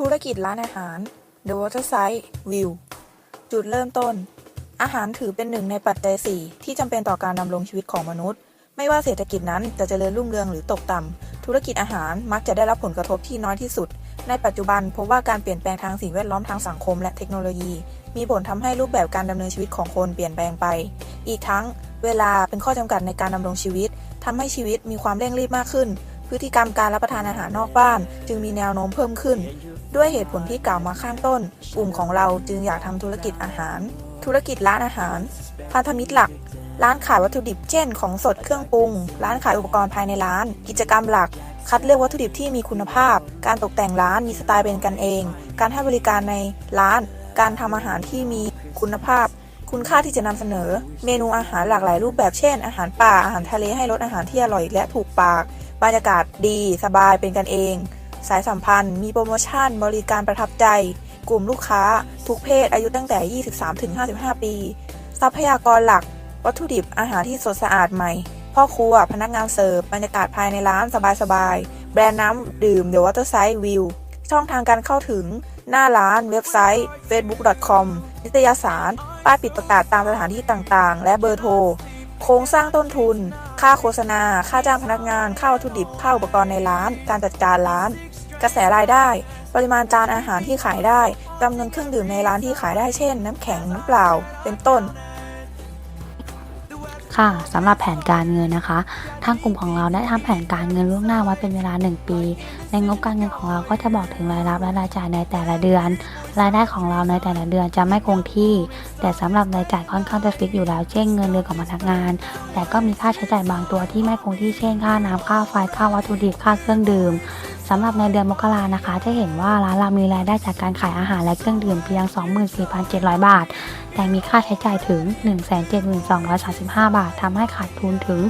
ธุรกิจร้านอาหาร The Waterside View จุดเริ่มต้น อาหารถือเป็นหนึ่งในปัจจัย 4 ที่จำเป็นต่อการดำรงชีวิตของมนุษย์ ไม่ว่าเศรษฐกิจนั้นจะเจริญรุ่งเรืองหรือตกต่ำ ธุรกิจอาหารมักจะได้รับผลกระทบที่น้อยที่สุด ในปัจจุบันพบว่าการเปลี่ยนแปลงทางสิ่งแวดล้อมทางสังคมและเทคโนโลยี มีผลทำให้รูปแบบการดำเนินชีวิตของคนเปลี่ยนแปลงไป อีกทั้ง เวลาเป็นข้อจำกัดในการดำรงชีวิตทำให้ชีวิตมีความเร่งรีบมากขึ้นพฤติกรรมการรับประทานอาหารนอกบ้าน จึงมีแนวโน้มเพิ่มขึ้น ด้วยเหตุผลที่กล่าวมาข้างต้น กลุ่มของเราจึงอยากทำธุรกิจอาหาร ธุรกิจร้านอาหาร พันธมิตรหลัก ร้านขายวัตถุดิบ เช่น ของสดเครื่องปรุง ร้านขายอุปกรณ์ภายในร้าน กิจกรรมหลัก คัดเลือกวัตถุดิบที่มีคุณภาพ การตกแต่งร้านมีสไตล์เป็นกันเอง การให้บริการในร้าน การทำอาหารที่มีคุณภาพ คุณค่าที่จะนำเสนอ เมนูอาหารหลากหลายรูปแบบ เช่น อาหารป่า อาหารทะเล ให้รสอาหารที่อร่อยและถูกปาก บรรยากาศดี สบาย เป็นกันเอง สายสัมพันธ์ มีโปรโมชั่น บริการประทับใจ กลุ่มลูกค้า ทุกเพศอายุตั้งแต่ 23-55 ปี ทรัพยากรหลัก วัตถุดิบอาหารที่สดสะอาดใหม่ พ่อครัว พนักงานเสิร์ฟ บรรยากาศภายในร้านสบายๆ แบรนด์น้ำดื่ม The Waterside View ช่องทางการเข้าถึง หน้าร้าน เว็บไซต์ facebook.com นิตยสาร ป้ายปิดประกาศตามสถานที่ต่างๆ และเบอร์โทร โครงสร้างต้นทุนค่าโฆษณา ค่าจ้างพนักงาน ค่าวัตถุดิบ ค่าอุปกรณ์ในร้าน การจัดการร้าน กระแสรายได้ ปริมาณจานอาหารที่ขายได้จำนวนเครื่องดื่มในร้านที่ขายได้เช่น น้ำแข็งน้ำเปล่าเป็นต้น ค่ะสำหรับแผนการเงินนะคะ ทางกลุ่มของเราได้ทำแผนการเงินล่วงหน้าไว้เป็นเวลา 1 ปี ในงบการเงินของเราก็จะบอกถึงรายรับและรายจ่ายในแต่ละเดือน รายได้ของเราในแต่ละเดือนจะไม่คงที่ แต่สำหรับรายจ่ายค่อนข้างจะฟิกอยู่แล้ว เช่นเงินเดือนของพนักงาน แต่ก็มีค่าใช้จ่ายบางตัวที่ไม่คงที่เช่นค่าน้ำค่าไฟค่าวัตถุดิบค่าเครื่องดื่มสำหรับในเดือนมกรานะคะ จะเห็นว่าร้านเรามีรายได้จากการขายอาหารและเครื่องดื่มเพียง 24,700 บาท แต่มีค่าใช้จ่ายถึง 172,35 บาททำให้ขาดทุนถึง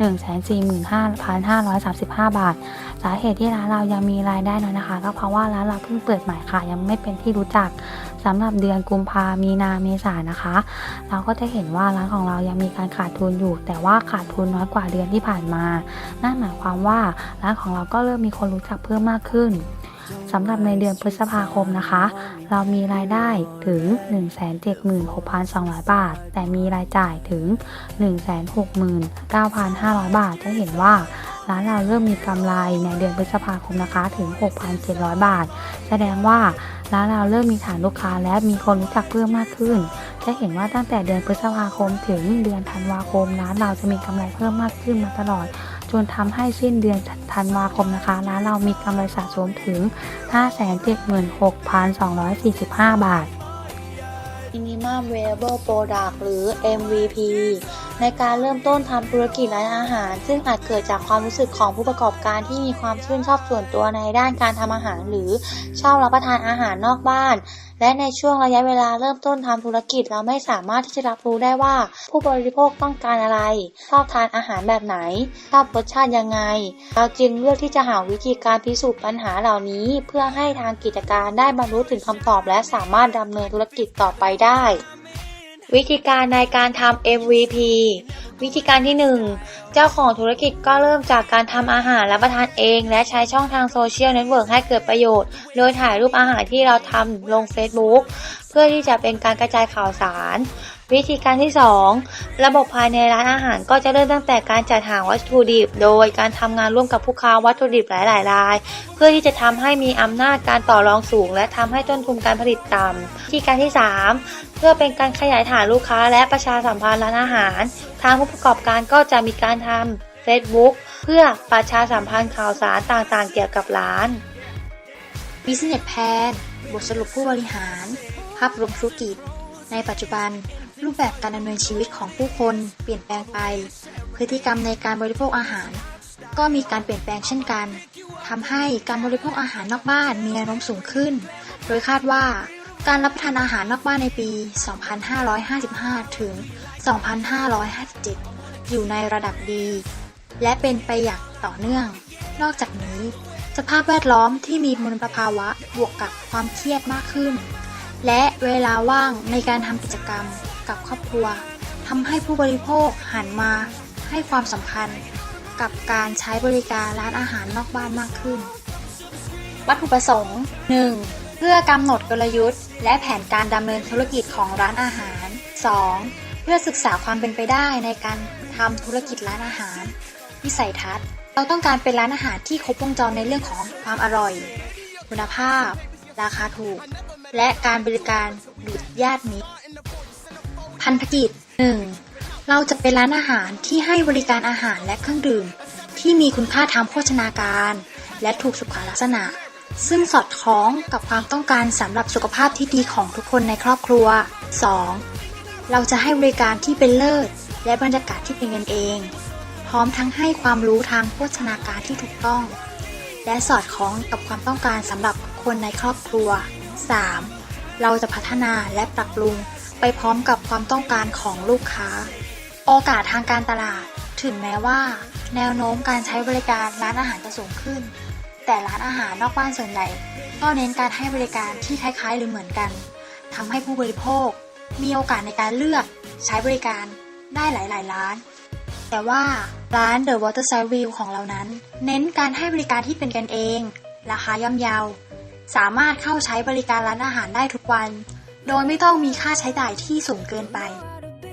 145,535 บาท สาเหตุที่ร้านเรายังมีรายได้น้อยนะคะ ก็เพราะว่าร้านเราเพิ่งเปิดใหม่ค่ะ ยังไม่เป็นที่รู้จักสำหรับเดือนกุมภามีนาเมษายนนะคะ เราก็จะเห็นว่าร้านของเรายังมีการขาดทุนอยู่ แต่ว่าขาดทุนน้อยกว่าเดือนที่ผ่านมา นั่นหมายความว่าร้านของเราก็เริ่มมีคนรู้จักเพิ่มมากขึ้น สำหรับในเดือนพฤษภาคมนะคะ เรามีรายได้ถึง 176,200 บาท แต่มีรายจ่ายถึง 169,500 บาท จะเห็นว่าร้านเราเริ่มมีกำไรในเดือนพฤษภาคมนะคะถึง 6,700 บาท แสดงว่าร้านเราเริ่มมีฐานลูกค้าและมีคนรู้จักเพิ่มมากขึ้น จะเห็นว่าตั้งแต่เดือนพฤษภาคมถึงเดือนธันวาคมร้านเราจะมีกำไรเพิ่มมากขึ้นมาตลอด จนทำให้สิ้นเดือนธันวาคมนะคะร้านเรามีกำไรสะสมถึง 576,245 บาท Minimum Viable Product หรือ MVP ในการเริ่มต้นทำธุรกิจร้านอาหาร ซึ่งอาจเกิดจากความรู้สึกของผู้ประกอบการที่มีความชื่นชอบส่วนตัวในด้านการทำอาหาร หรือชอบรับประทานอาหารนอกบ้าน และในช่วงระยะเวลาเริ่มต้นทำธุรกิจเราไม่สามารถที่จะรับรู้ได้ว่า ผู้บริโภคต้องการอะไร ชอบทานอาหารแบบไหน ชอบรสชาติยังไง เราจึงเลือกที่จะหาวิธีการพิสูจน์ปัญหาเหล่านี้ เพื่อให้ทางกิจการได้บรรลุถึงคำตอบ และสามารถดำเนินธุรกิจต่อไปได้ วิธีการในการทำ MVP วิธีการที่ 1 เจ้าของธุรกิจก็เริ่มจากการทำอาหารรับประทานเอง และใช้ช่องทางโซเชียลเน็ตเวิร์กให้เกิดประโยชน์ โดยถ่ายรูปอาหารที่เราทำลง Facebook เพื่อที่จะเป็นการกระจายข่าวสาร วิธีการที่ 2 ระบบภายในร้านอาหารก็จะเริ่มตั้งแต่การจัดหาวัตถุดิบ โดยการทำงานร่วมกับผู้ค้าวัตถุดิบหลายๆราย เพื่อที่จะทำให้มีอำนาจการต่อรองสูง และทำให้ต้นทุนการผลิตต่ำวิธีการที่ 3 เพื่อเป็นการขยายฐานลูกค้า และประชาสัมพันธ์ร้านอาหาร ทางผู้ประกอบการก็จะมีการทำ Facebook เพื่อประชาสัมพันธ์ข่าวสารต่างๆ เกี่ยวกับร้าน Business Plan บทสรุปผู้บริหาร ภาพรวมธุรกิจ ในปัจจุบัน รูปแบบการดำเนินชีวิตของผู้คนเปลี่ยนแปลงไป พฤติกรรมในการบริโภคอาหาร ก็มีการเปลี่ยนแปลงเช่นกันทำให้การบริโภคอาหารนอกบ้านมีแนวโน้มสูงขึ้น โดยคาดว่าการรับประทานอาหารนอกบ้านในปี 2555 ถึง 2557 อยู่ในระดับดี และเป็นไปอย่างต่อเนื่อง นอกจากนี้ สภาพแวดล้อมที่มีมลภาวะบวกกับความเครียดมากขึ้น และเวลาว่างในการทำกิจกรรม กับครอบครัวทำให้ผู้บริโภคหันมาให้ความสำคัญกับการใช้บริการร้านอาหารนอกบ้านมากขึ้น วัตถุประสงค์ 1. เพื่อกำหนดกลยุทธ์ และแผนการดำเนินธุรกิจของร้านอาหาร 2. เพื่อศึกษาความเป็นไปได้ในการทำธุรกิจร้านอาหาร วิสัยทัศน์ เราต้องการเป็นร้านอาหารที่ครบวงจรในเรื่องของความอร่อย คุณภาพ ราคาถูก และการบริการดุจญาติมิตร พันธกิจ 1. เราจะเป็นร้านอาหารที่ให้บริการอาหารและเครื่องดื่ม ที่มีคุณค่าทางโภชนาการ และถูกสุขลักษณะ ซึ่งสอดคล้องกับความต้องการสำหรับสุขภาพที่ดีของทุกคนในครอบครัว 2. เราจะให้บริการที่เป็นเลิศ และบรรยากาศที่เป็นกันเอง พร้อมทั้งให้ความรู้ทางโภชนาการที่ถูกต้อง และสอดคล้องกับความต้องการสำหรับคนในครอบครัว 3. เราจะพัฒนาและปรับปรุง ไปพร้อมกับความต้องการของลูกค้า โอกาสทางการตลาด ถึงแม้ว่า แนวโน้มการใช้บริการร้านอาหารจะสูงขึ้น แต่ร้านอาหารนอกบ้านส่วนใหญ่ก็เน้นการให้บริการที่คล้ายๆ หรือเหมือนกันทำให้ผู้บริโภค มีโอกาสในการเลือกใช้บริการได้หลายๆ ร้าน แต่ว่าร้าน The Waterside View ของเรานั้น เน้นการให้บริการที่เป็นกันเอง ราคาย่อมเยา สามารถเข้าใช้บริการร้านอาหารได้ทุกวัน โดยไม่ต้องมีค่าใช้จ่ายที่สูงเกินไป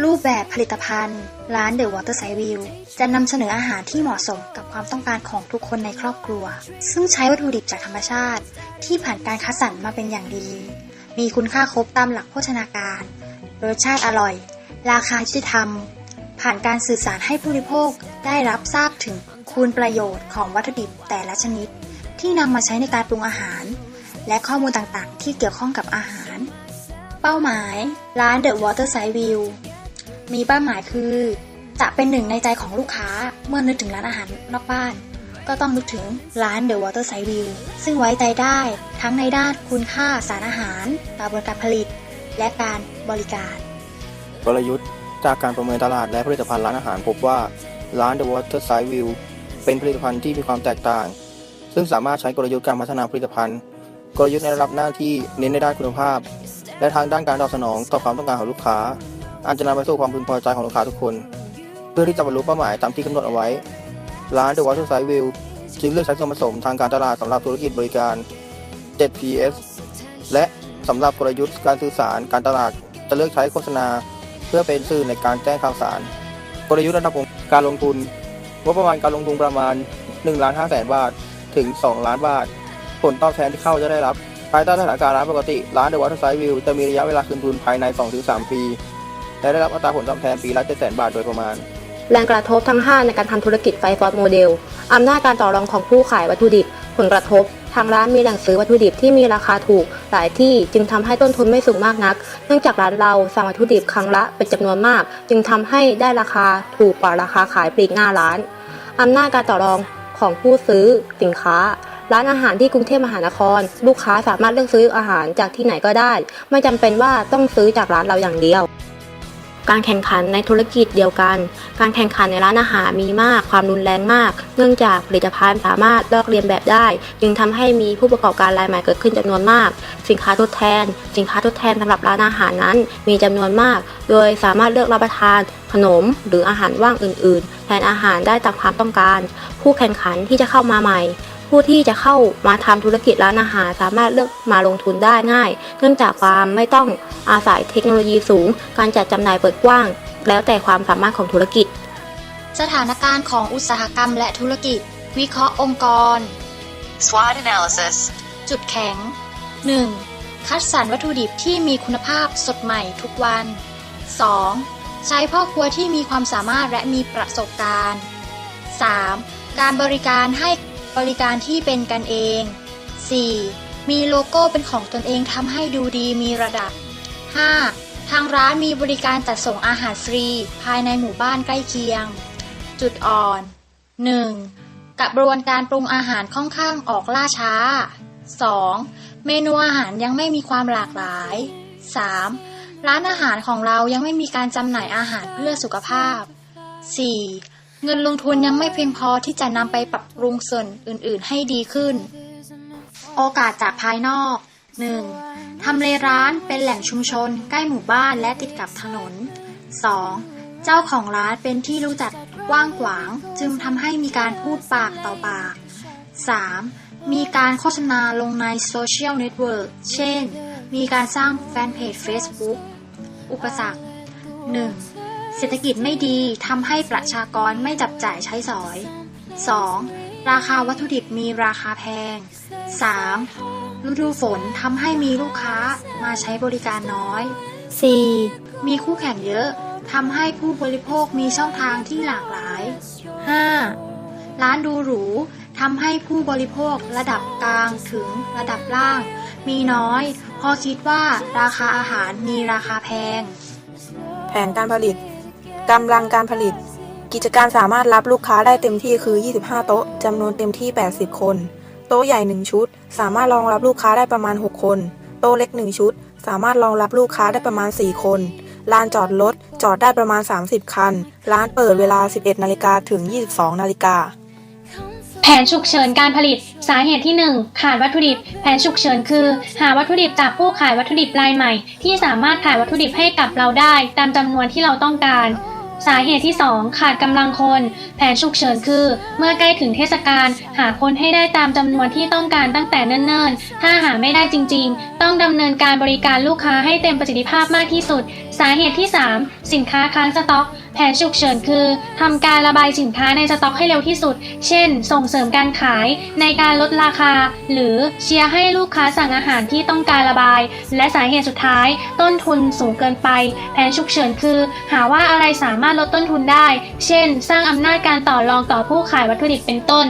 รูปแบบผลิตภัณฑ์ ร้าน The Waterside View จะนำเสนออาหารที่เหมาะสมกับความต้องการของทุกคนในครอบครัว ซึ่งใช้วัตถุดิบจากธรรมชาติ ที่ผ่านการคัดสรรมาเป็นอย่างดี มีคุณค่าครบตามหลักโภชนาการ รสชาติอร่อย ราคายุติธรรม ผ่านการสื่อสารให้ผู้บริโภคได้รับทราบถึงคุณประโยชน์ของวัตถุดิบแต่ละชนิด ที่นำมาใช้ในการปรุงอาหาร และข้อมูลต่างๆ ที่เกี่ยวข้องกับอาหาร เป้าหมายร้าน The Waterside View มีเป้าหมายคือ จะเป็นหนึ่งในใจของลูกค้าเมื่อนึกถึงร้านอาหารนอกบ้าน ก็ต้องนึกถึงร้าน The Waterside View ซึ่งไว้ใจได้ทั้งในด้านคุณค่าสารอาหารกระบวนการผลิต และการบริการ กลยุทธ์จากการประเมินตลาดและผลิตภัณฑ์ร้านอาหารพบว่าร้าน The Waterside View เป็นผลิตภัณฑ์ที่มีความแตกต่าง ซึ่งสามารถใช้กลยุทธ์การพัฒนาผลิตภัณฑ์ กลยุทธ์ในระดับหน้าที่เน้นในด้านคุณภาพ และทางด้านการตอบสนองต่อความต้องการของลูกค้าอาจจะนำไปสู่ความพึงพอใจของลูกค้าทุกคน เพื่อที่จะบรรลุเป้าหมายตามที่กำหนดเอาไว้ ร้าน The Waterside View จึงเลือกใช้ส่วนผสมทางการตลาดสำหรับธุรกิจบริการ 7PS และสำหรับกลยุทธ์การสื่อสารการตลาดจะเลือกใช้โฆษณา เพื่อเป็นสื่อในการแจ้งข่าวสาร กลยุทธ์ระดับการลงทุนงบประมาณการลงทุนประมาณ1ล้าน5แสนบาทถึง2ล้านบาท ผลตอบแทนที่เข้าจะได้รับ ภายใต้สถานการณ์ร้านปกติ ร้าน The Waterside View จะมีระยะเวลาคืนทุนภายใน 2-3 ปี และได้รับอัตราผลตอบแทนปีละ7แสนบาทโดยประมาณ แรงกระทบทั้ง 5 ในการทำธุรกิจไฟฟอร์ดโมเดลอำนาจการต่อรองของผู้ขายวัตถุดิบ ผลกระทบ ทางร้านมีแหล่งซื้อวัตถุดิบที่มีราคาถูก หลายที่จึงทำให้ต้นทุนไม่สูงมากนัก เนื่องจากร้านเราสั่งวัตถุดิบครั้งละเป็นจำนวนมาก จึงทำให้ได้ราคาถูกกว่าราคาขายปลีกหน้าร้านอำนาจการต่อรองของผู้ซื้อสินค้า ร้านอาหารที่กรุงเทพมหานคร ลูกค้าสามารถเลือกซื้ออาหารจากที่ไหนก็ได้ ไม่จำเป็นว่าต้องซื้อจากร้านเราอย่างเดียว การแข่งขันในธุรกิจเดียวกัน การแข่งขันในร้านอาหารมีมากความรุนแรงมาก เนื่องจากผลิตภัณฑ์สามารถลอกเลียนแบบได้ จึงทำให้มีผู้ประกอบการรายใหม่เกิดขึ้นจำนวนมาก สินค้าทดแทน สินค้าทดแทนสำหรับร้านอาหารนั้น มีจำนวนมาก โดยสามารถเลือกรับประทานขนมหรืออาหารว่างอื่น ๆ แทนอาหารได้ตามความต้องการ ผู้แข่งขันที่จะเข้ามาใหม่ ผู้ที่จะเข้ามาทำธุรกิจร้านอาหารสามารถเลือกมาลงทุนได้ง่าย เนื่องจากความไม่ต้องอาศัยเทคโนโลยีสูง การจัดจำหน่ายเปิดกว้าง แล้วแต่ความสามารถของธุรกิจ สถานการณ์ของอุตสาหกรรมและธุรกิจ วิเคราะห์องค์กร SWOT analysis. จุดแข็ง 1. คัดสรรวัตถุดิบที่มีคุณภาพสดใหม่ทุกวัน 2. ใช้พ่อครัวที่มีความสามารถและมีประสบการณ์ 3. การบริการให้ บริการที่เป็นกันเอง 4. มีโลโก้เป็นของตนเองทำให้ดูดีมีระดับ 5. ทางร้านมีบริการจัดส่งอาหารฟรี ภายในหมู่บ้านใกล้เคียง จุดอ่อน 1. กระบวนการปรุงอาหารค่อนข้างออกล่าช้า 2. เมนูอาหารยังไม่มีความหลากหลาย 3. ร้านอาหารของเรายังไม่มีการจำหน่ายอาหารเพื่อสุขภาพ 4. เงินลงทุนยังไม่เพียงพอที่จะนำไปปรับปรุงส่วนอื่น ๆ ให้ดีขึ้น โอกาสจากภายนอก 1. ทำเลร้านเป็นแหล่งชุมชน ใกล้หมู่บ้านและติดกับถนน 2. เจ้าของร้านเป็นที่รู้จักกว้างขวาง จึงทำให้มีการพูดปากต่อปาก 3. มีการโฆษณาลงในโซเชียลเน็ตเวิร์กเช่น มีการสร้างแฟนเพจ Facebook อุปสรรค 1. เศรษฐกิจไม่ดีทำให้ประชากรไม่จับจ่ายใช้สอย 2. ราคาวัตถุดิบมีราคาแพง 3. ฤดูฝนทำให้มีลูกค้ามาใช้บริการน้อย 4. มีคู่แข่งเยอะทำให้ผู้บริโภคมีช่องทางที่หลากหลาย 5. ร้านดูหรูทำให้ผู้บริโภคระดับกลางถึงระดับล่าง มีน้อยเพราะคิดว่าราคาอาหารมีราคาแพง แผนการผลิต กำลังการผลิต กิจการสามารถรับลูกค้าได้เต็มที่คือ 25 โต๊ะจำนวนเต็มที่ 80 คน โต๊ะใหญ่ 1 ชุด สามารถรองรับลูกค้าได้ประมาณ 6 คน โต๊ะเล็ก 1 ชุด สามารถรองรับลูกค้าได้ประมาณ 4 คนลานจอดรถจอดได้ประมาณ 30 คัน ร้านเปิดเวลา 11 นาฬิกาถึง 22 นาฬิกาแผนฉุกเฉินการผลิต สาเหตุที่ 1 ขาดวัตถุดิบ แผนฉุกเฉินคือ หาวัตถุดิบจากผู้ขายวัตถุดิบรายใหม่ ที่สามารถขายวัตถุดิบให้กับเราได้ ตามจำนวนที่เราต้องการ สาเหตุที่ 2 ขาดกำลังคน แผนฉุกเฉินคือ เมื่อใกล้ถึงเทศกาลหาคนให้ได้ตามจำนวนที่ต้องการตั้งแต่เนิ่นๆ ถ้าหาไม่ได้จริงๆ ต้องดำเนินการบริการลูกค้าให้เต็มประสิทธิภาพมากที่สุด สาเหตุที่ 3 สินค้าค้างสต็อก แผนฉุกเฉินคือทำการระบายสินค้าในสต็อกให้เร็วที่สุด เช่น ส่งเสริมการขายในการลดราคา หรือเชียร์ให้ลูกค้าสั่งอาหารที่ต้องการระบาย และสาเหตุสุดท้าย ต้นทุนสูงเกินไป แผนฉุกเฉินคือ หาว่าอะไรสามารถลดต้นทุนได้ เช่น สร้างอำนาจการต่อรองต่อผู้ขายวัตถุดิบเป็นต้น